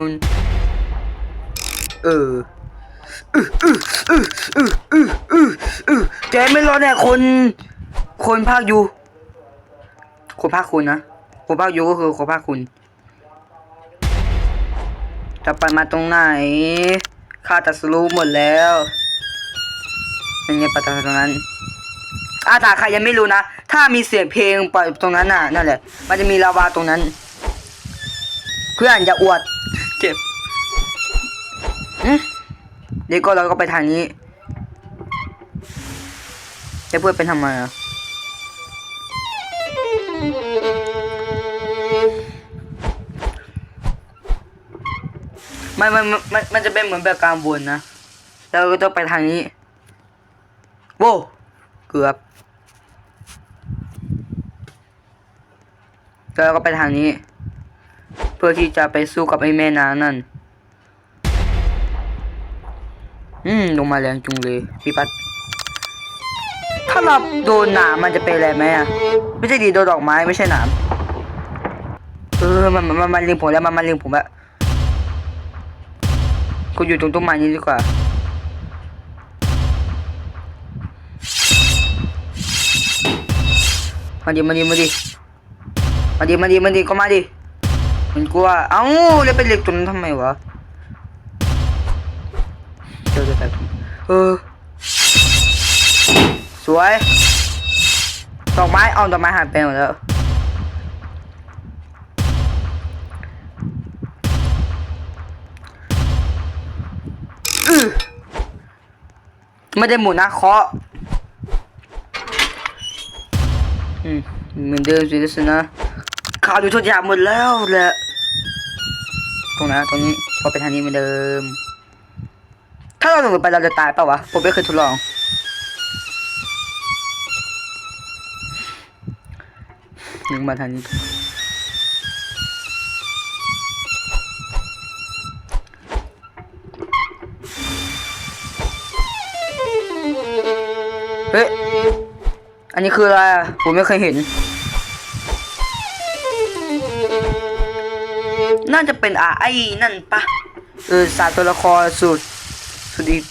เอออื้ออเออเออเออเออเออแกไม่รอดแน่คน คนภาคยูคนภาคคุณนะคนภาคยูก็คือคนภาคคุณ จะไปมาตรงไหนข้าตัดสรู้หมดแล้วยังไงไปตรงนั้นอาถ้าใครยังไม่รู้นะ ถ้ามีเสียงเพลงปล่อยตรงนั้นน่ะนั่นแหละ มันจะมีลาวาตรงนั้น เพื่อนอย่าอวด เจ็บเดี๋ยวก็เราก็ไปทางนี้จะเพื่อนเป็นทำไมอะไม่ไม่ไม่มันมันจะเป็นเหมือนแบบกางบนนะแล้วก็ต้องไปทางนี้โว้เกือบแล้วเราก็ไปทางนี้ พื่อที่จะไปสู้กับไอ้แม่นางนั่น อืมลงมาแรงจุงเลยพี่ปัดถ้าเราโดนหนามมันจะเป็นอะไรไหมอะ ไม่ใช่ดีโดนดอกไม้ไม่ใช่หนาม เออมันมันมันล็งผมแล้วมันมันล็งผมแล้วกูอยู่ตรงต้นไม้นี้ดีกว่า มาดิมาดิมาดิมาดิมาดิมาดิก็มาดิ มันกลัวเอ้าแล้วเป็นเหล็กตรงนั้นทำไมวะเจอแต่เออ สวยดอกไม้เอาดอกไม้หายไปหมดแล้วไม่ได้หมุนนะเคาะอืมเหมือนเดิมสิสินะาวดูทุกอย่างหมดแล้วแหละตรงนั้นตรงนี้พอไปทางนี้เหมือนเดิม ถ้าเราลงไปเราจะตายเปล่าวะ ผมไม่เคยทดลองนึกมาทางนี้ เฮ้ย อันนี้คืออะไรอะผมไม่เคยเห็น น่าจะเป็นอะไอ้นั่นปะเออสารตัวละครสุด สุดอีก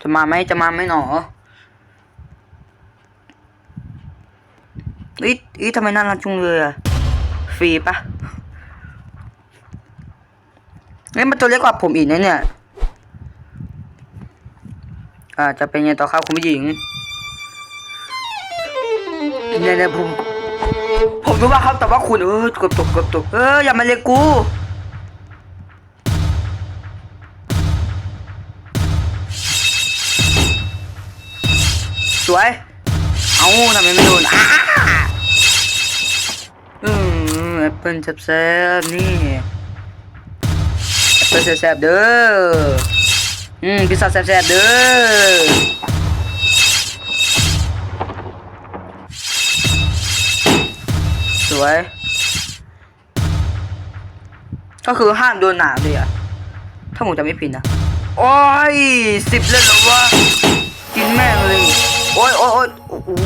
จะมาไหมจะมาไหมหนออีอีทำไมน่ารักจุงเลยอะฟรีปะนี่มันตัวเล็กกว่าผมอีกนะเนี่ย อ่าจะเป็นไงต่อครับคุณผู้หญิง เนี่ยเนี่ยผม ผมรู้ว่าครับแต่ว่าคุณเออกือบตกกือบตกเอออย่ามาเรียกกูสวย เอาทำไมไม่โดนอ้าอืมแอปเปิลแซ่บๆนี่แอปเปิลแซ่บๆเด้อ อืมพิซซ่าแซ่บๆเด้อ สวย ก็คือห้ามโดนหนามเลยอะถ้าผมจะไม่ผิดนะ โอ้ยสิบเลยเหรอวะ กินแม่งเลย โอ้ยโอ้ยโอ้ย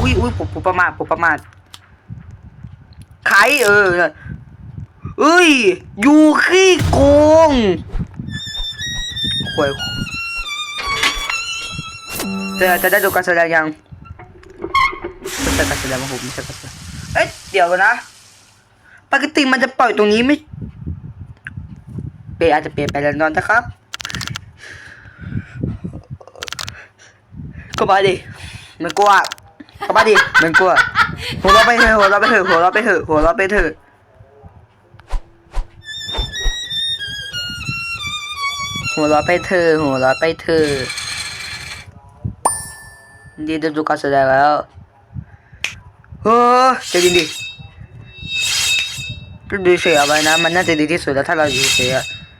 อุ้ยอุ้ยผมผมประมาทผมประมาทไขเออเอ้ย อยู่ขี้โกงหวยจะจะได้ดูการแสดงยังไม่ใช่การแสดงมาผมไม่ใช่การแสดง เอ๊ะเดี๋ยวก่อนนะ ปกติมันจะปล่อยตรงนี้ไม่ เปย์อาจจะเปลี่ยนไปแล้วนอนนะครับ ก็มาดิมันกลัวก็มาดิมันกลัวหัวเราไปเถอะหัวเราไปเถอะหัวเราไปเถอะหัวเราไปเถอะหัวเราไปเถอะหัวเราไปเถอะดีจะดูการแสดงแล้ว เฮ้อจเย็นดิดูเฉยเอาไว้นะ มันน่าจะดีที่สุดแล้วถ้าเราอยู่เฉย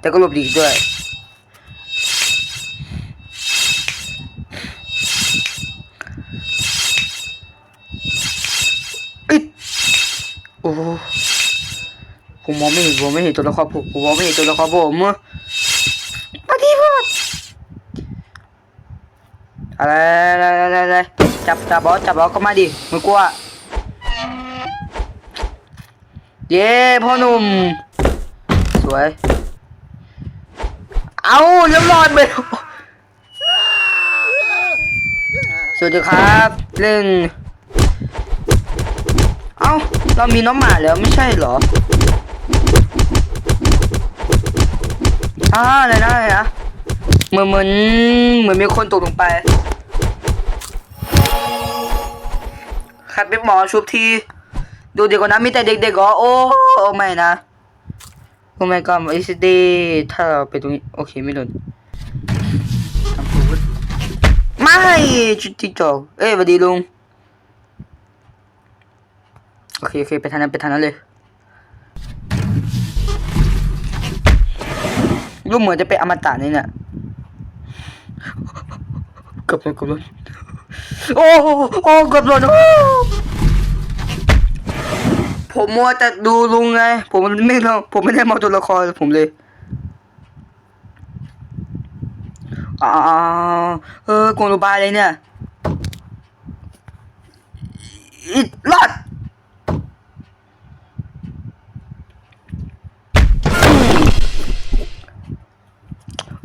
แต่ก็หลบดีด้วยอ้ยโอ้ผมมองไม่เห็นผมไม่เห็นตัวละครผมผมมองไม่เห็นตัวละครผมปฏิบัติอะไรอะไรอะไรอะไรจับจับบอสจับบอสก็มาดิมึงกลัว เย้พ่อหนุ่ม สวย เอาเรียบร้อยไปสวัสดีครับเล่นเอ้า เรามีน้องหมาแล้วไม่ใช่เหรออ่าอะไรนะอะไรนะเหมือนเหมือนเหมือนมีคนตกลงไปใครเป็นหมอชุบที ดูเด็กกว่านั้นมีแต่เด็กๆเหรอโอ้โอ้ไม่นะโอ้ไม่ก็ไอซีดีถ้าเราไปตรงนี้โอเคไม่โดนทำพูดไม่จุดที่จอกเอ้ยสวัสดีลุงโอเคโอเคไปทางนั้นไปทางนั้นเลยรูปเหมือนจะเป็นอมตะนี่เนี่ยเกับโดนเกับโดนโอ้โอ้โอ้เกับโดนโอ้ ผมมัวแต่ดูลุงไง ผมไม่ลองผมไม่ได้มองตัวละครผมเลยอ่าเออกงโลบายเลยเนี่ยอิดรอด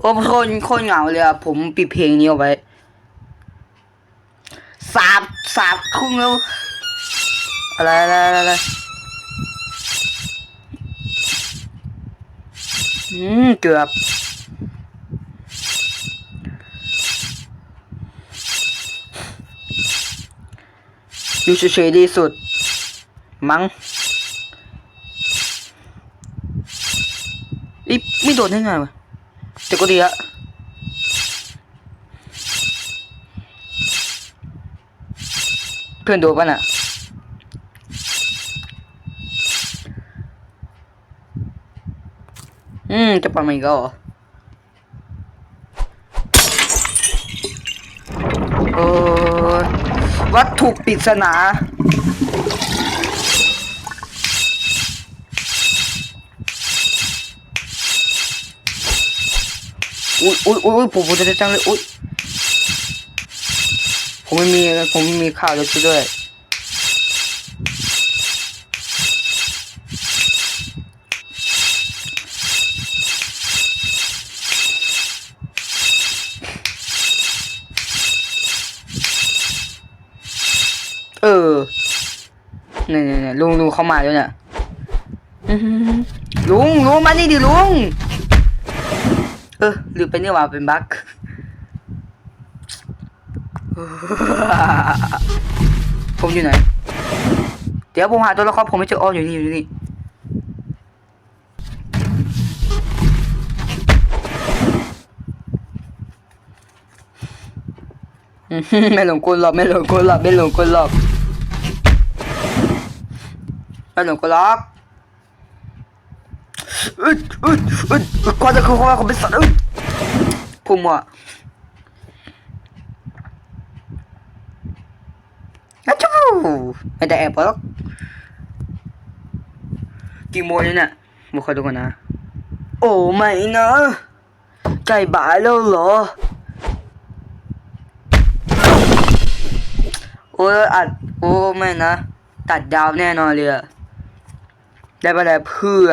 โอ้โคนโคนเหงาเลยอะผมปิดเพลงนี้เอาไว้สาบสาบครึ่งแล้วอะไรอะไรอะไร อืมเกือบ อยู่เฉยๆดีสุด มั้งอีไม่โดนได้ไงวะแต่ก็ดีอะเพื่อนโดูป่ะน่ะ อืมจะปล่อยมาอีกเหรอเออวัตถุปริศนาอุ้ยอุ้ยอุ้ยผมผมจะจังเลยอุ้ยผมไม่มีผมไม่มีข้าวเลยช่วยด้วยเออเนี่ยเนี่ยเนี่ยลุงลุงเข้ามาแล้วเนี่ยอื้อหือลุงลุงมานี่ดิลุง เออลืมไปนี่ว่าเป็นบั๊กผมอยู่ไหน เดี๋ยวผมหาตัวละครผมไม่เจออ้ออยู่นี่อยู่นี่อื้อหือไม่หลงกลหรอกไม่หลงกลหรอกไม่หลงกลหรอก ไม่หลงกลหรอกอึดอึดอึดอึดควาจะคือความเขาเป็นสัตว์อึดพุ่มอะอะจู้ไม่ได้แอบหรอกกี่โมงเนี่ยมาคอยดูกันนะ โอ้ไม่นะใจบ่ายแล้วเหรอ โอ้ยอัด โอ้ไม่นะ ตัดดาวแน่นอนเลยอะ ได้ไปแล้วเพื่อ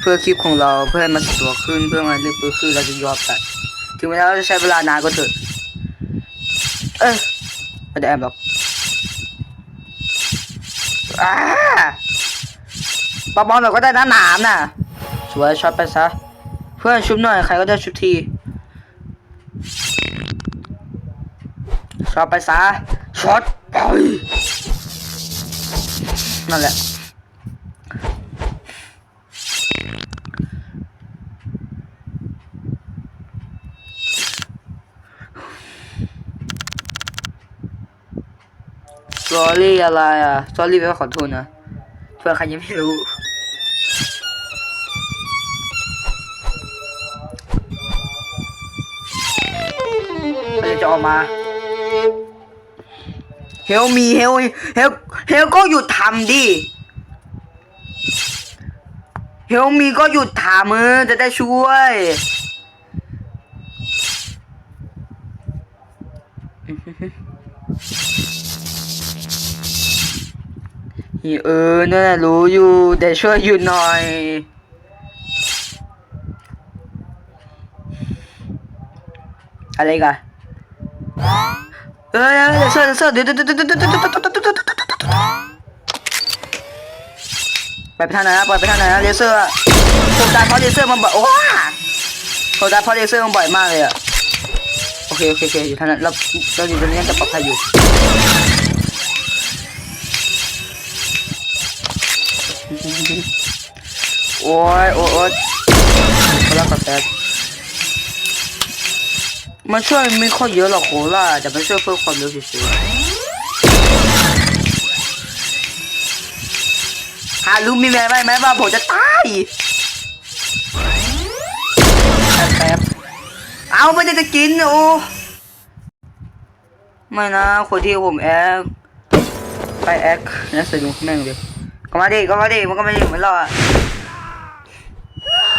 เพื่อคลิปของเราเพื่อให้มันสะดวกขึ้นเพื่อมันเรียบร้อยขึ้นเราจะยอมตัดถึงแม้เราจะใช้เวลานานก็เถอะเอ้ยไม่ได้แอบหรอกอ้าปะบอลเราก็ได้นะหนามน่ะสวยช็อตไปซะเพื่อนชุบหน่อยใครก็ได้ชุบทีช็อตไปซะช็อตไปนั่นแหละ อรี่อะไรอะสอรี่แปลว่าขอโทษนะเพื่อใครยังไม่รู้ มันจะออกมา เฮลมีเฮลเฮลเฮลก็หยุดทำดิ เฮลมีก็หยุดทำเออจะได้ช่วย เออนั่นแหละรู้อยู่แต่ช่วยอยู่หน่อย อะไรกันเออเดี๋ยวช่วยช่วยเดี๋ยวเดี๋ยวเดี๋ยวเดี๋ยวเดี๋ยวเดี๋ยวไปไปทางไหนนะไปไปทางไหนนะเลเซอร์ผมตายเพราะเลเซอร์มันบ่อยว้าผมตายเพราะเลเซอร์มันบ่อยมากเลยอะโอเคโอเคโอเคอยู่ทางนั้นเราเราอยู่ตรงนี้จะปลอดภัยอยู่ โอ้ยโอ้ยโอ้ยโคล่ากับแป๊บมันช่วยไม่ค่อยเยอะหรอกโคล่าแต่มันช่วยเพิ่มความเร็วเฉยๆหารู้มีแม่ไหมไหมว่าผมจะตายแป๊บเอาไม่ได้จะกินโอ้ไม่นะคนที่ผมแอคไปแอคนะสนุกแม่งเลย ก็มาดิก็มาดิมันก็ไม่ได้เหมือนเราอะ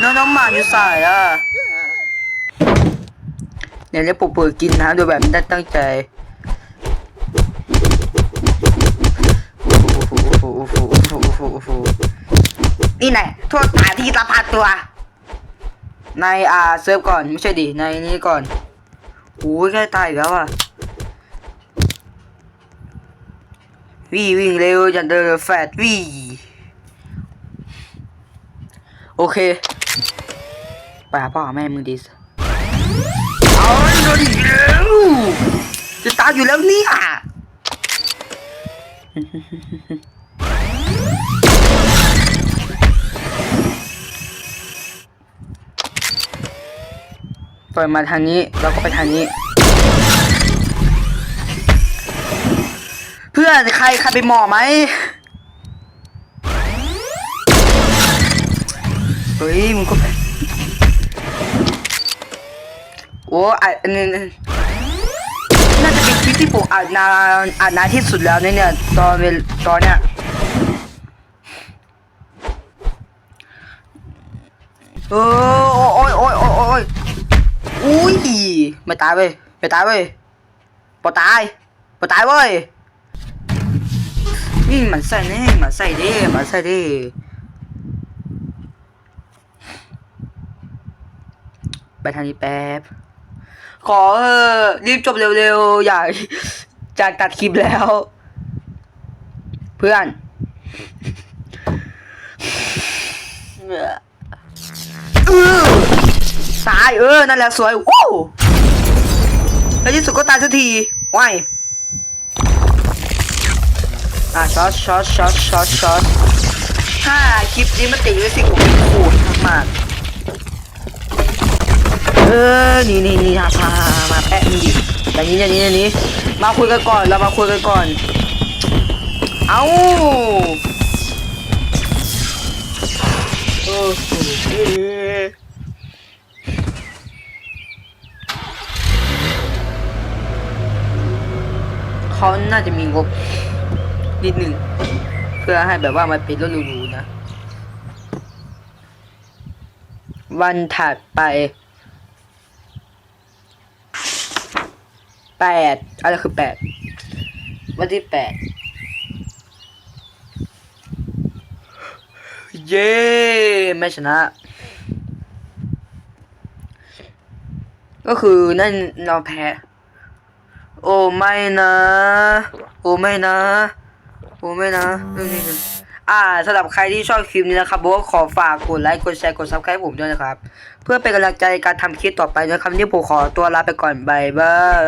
น้องน้องหมาอยู่สายอะเนี่ยเรียปุ๊บเปิดกินนะโดยแบบไม่ได้ตั้งใจนี่ไหนโทษตาที่ตาพัดตัว ในอ่าเซิร์ฟก่อนไม่ใช่ดิในนี้ก่อนโอ้ยใกล้ตายแล้วอะ วิ่งวิ่งเร็วอย่าเดินแฟดวิ่โอเคไปหาพ่อหาแม่มึงดิสเอาโดนอีกแล้วจะตายอยู่แล้วเนี่ยปล่อยมาทางนี้เราก็ไปทางนี้ พื่อนใครใครไปหมอไหมเฮ้ยมึงก็โอ้อันนี้น่าจะเป็นคลิปที่ผมอ่านนานอ่านนานที่สุดแล้วเนี่ยเนี่ยตอนเวลตอนเนี้ยเออโอ้ยโอ้ยโอ้ยโอ้ยอุ้ยไม่ตายเว้ยไม่ตายเว้ยปอตายปอตายเว้ย นี่มันใส่เน่มันใส่เด้มันใส่เด้ไปทางนี้แป๊บ ขอเออรีบจบเร็วๆ อยากจากตัดคลิปแล้ว เพื่อนเออตายเออ นั่นแหละสวยว้าวแล้วที่สุดก็ตายสักทีว้าย อะช็อตช็อตช็อตช็อตช็อตถ้าคลิปนี้มันติดด้วยสิผมโคตรมากเออนี่นี่นี่มามามาแปะนี่ดิอย่างนี้อย่างนี้อย่างนี้ มาคุยกันก่อนเรามาคุยกันก่อน เอาโอ้โหเขาน่าจะมีงบ นิดหนึ่งเพื่อให้แบบว่ามันเป็นรถหรูๆนะ วันถัดไปแปดอะไรคือแปดวันที่แปดเย้ไม่ชนะ ก็คือนั่นเราแพ้ โอ้ไม่นะ โอ้ไม่นะ โอ้ไม่นะอ่าสำหรับใครที่ชอบคลิปนี้นะครับผมก็ขอฝากกดไลค์กดแชร์กดซับสไครต์ผมด้วยนะครับ เพื่อเป็นกำลังใจในการทำคลิปต่อไปนะครับนี่ผมขอตัวลาไปก่อนบายบาย